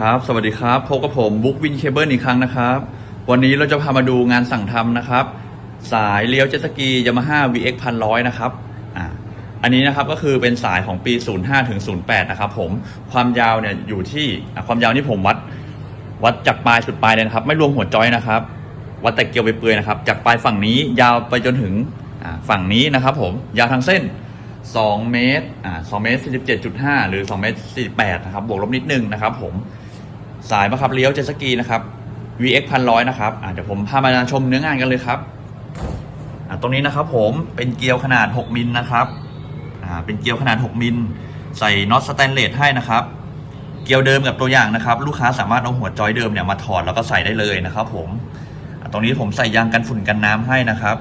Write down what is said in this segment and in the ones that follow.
ครับ สวัสดีครับพบกับผมบุ๊กวินเคเบิลอีกครั้งนะครับ วันนี้เราจะพามาดูงานสั่งทำนะครับ สายเลี้ยวเจ็ตสกียามาฮ่า VX พันร้อยนะครับอ่าอันนี้นะครับก็คือเป็นสายของปี 05ถึง08 นะครับผมความยาวเนี่ยอยู่ที่ความยาวนี่ผมวัด วัดจากปลายสุดปลายเลยนะครับ ไม่รวมหัวจอยนะครับ วัดแต่เกลียวไปเปลือยนะครับ จากปลายฝั่งนี้ยาวไปจนถึงฝั่งนี้นะครับ ผมยาวทั้งเส้น2เมตรอ่า2เมตร47.5 หรือ2เมตร48นะครับ บวกลบนิดนึงนะครับผม สายบังคับเลี้ยวเจ็ตสกีนะครับ VX พันร้อยนะครับเดี๋ยวผมพามาชมเนื้องานกันเลยครับตรงนี้นะครับผมเป็นเกลียวขนาด 6 มิลนะครับเป็นเกลียวขนาด 6 มิล ใส่น็อตสแตนเลสให้นะครับ เกลียวเดิมกับตัวอย่างนะครับ ลูกค้าสามารถเอาหัวจอยเดิมเนี่ยมาถอดแล้วก็ใส่ได้เลยนะครับ ผมตรงนี้ผมใส่ยางกันฝุ่นกันน้ำให้นะครับ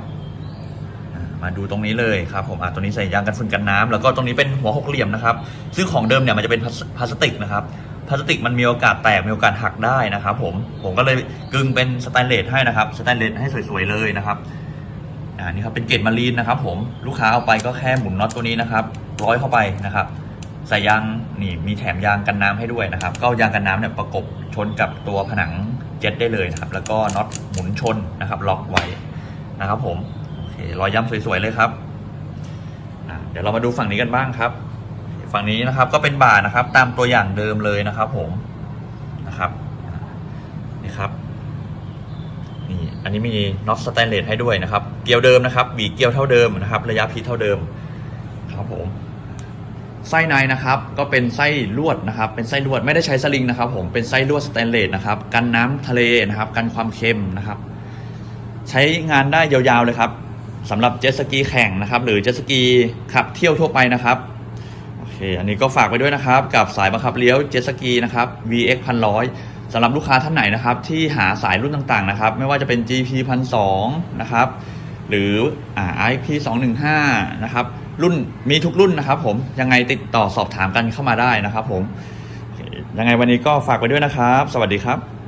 มาดูตรงนี้เลยครับ ผมตรงนี้ใส่ยางกันฝุ่นกันน้ำแล้วก็ตรงนี้เป็นหัวหกเหลี่ยมนะครับ ซึ่งของเดิมเนี่ยมันจะเป็นพลาสติกนะครับ พลาสติกมันมีโอกาสแตกมีโอกาสหักได้นะครับ ผมผมก็เลยกึงเป็นสแตนเลสให้นะครับสแตนเลสให้สวยๆเลยนะครับอ่านี่ครับเป็นเกรดมารีนนะครับ ผมลูกค้าเอาไปก็แค่หมุนน็อตตัวนี้นะครับ ร้อยเข้าไปนะครับใส่ยางนี่มีแถมยางกันน้ำให้ด้วยนะครับ ก็ายางกันน้ำเนี่ยประกบชนกับตัวผนังเจ็ตได้เลยนะครับ แล้วก็น็อตหมุนชนนะครับ ล็อกไว้นะครับ ผมโอเครอยย้ำสวยๆเลยครับเดี๋ยวเรามาดูฝั่งนี้กันบ้างครับ ฝั่งนี้นะครับก็เป็นบ่านะครับ ตามตัวอย่างเดิมเลยนะครับ ผมนะครับนี่ครับนี่อันนี้มีน็อตสแตนเลสให้ด้วยนะครับ เกลียวเดิมนะครับบีเกลียวเท่าเดิมนะครับ ระยะพีเท่าเดิมครับผมไส้ในนะครับ ก็เป็นไส้ลวดนะครับ เป็นไส้ลวดไม่ได้ใช้สลิงนะครับ ผมเป็นไส้ลวดสแตนเลสนะครับ กันน้ำทะเลนะครับ กันความเค็มนะครับ ใช้งานได้ยาวๆเลยครับสำหรับเจ็ตสกีแข่งนะครับ หรือเจ็ตสกีขับเที่ยวทั่วไปนะครับ ค อันนี้ก็ฝากไว้ด้วยนะครับ กับสายบังคับเลี้ยวเจ็ตสกีนะครับ VX พันร้อยสำหรับลูกค้าท่านไหนนะครับ ที่หาสายรุ่นต่างๆนะครับ ไม่ว่าจะเป็น GP พันสองนะครับ หรืออ่า IP 215นะครับ รุ่นมีทุกรุ่นนะครับ ผมยังไงติดต่อสอบถามกันเข้ามาได้นะครับ ผมยังไงวันนี้ก็ฝากไว้ด้วยนะครับ สวัสดีครับ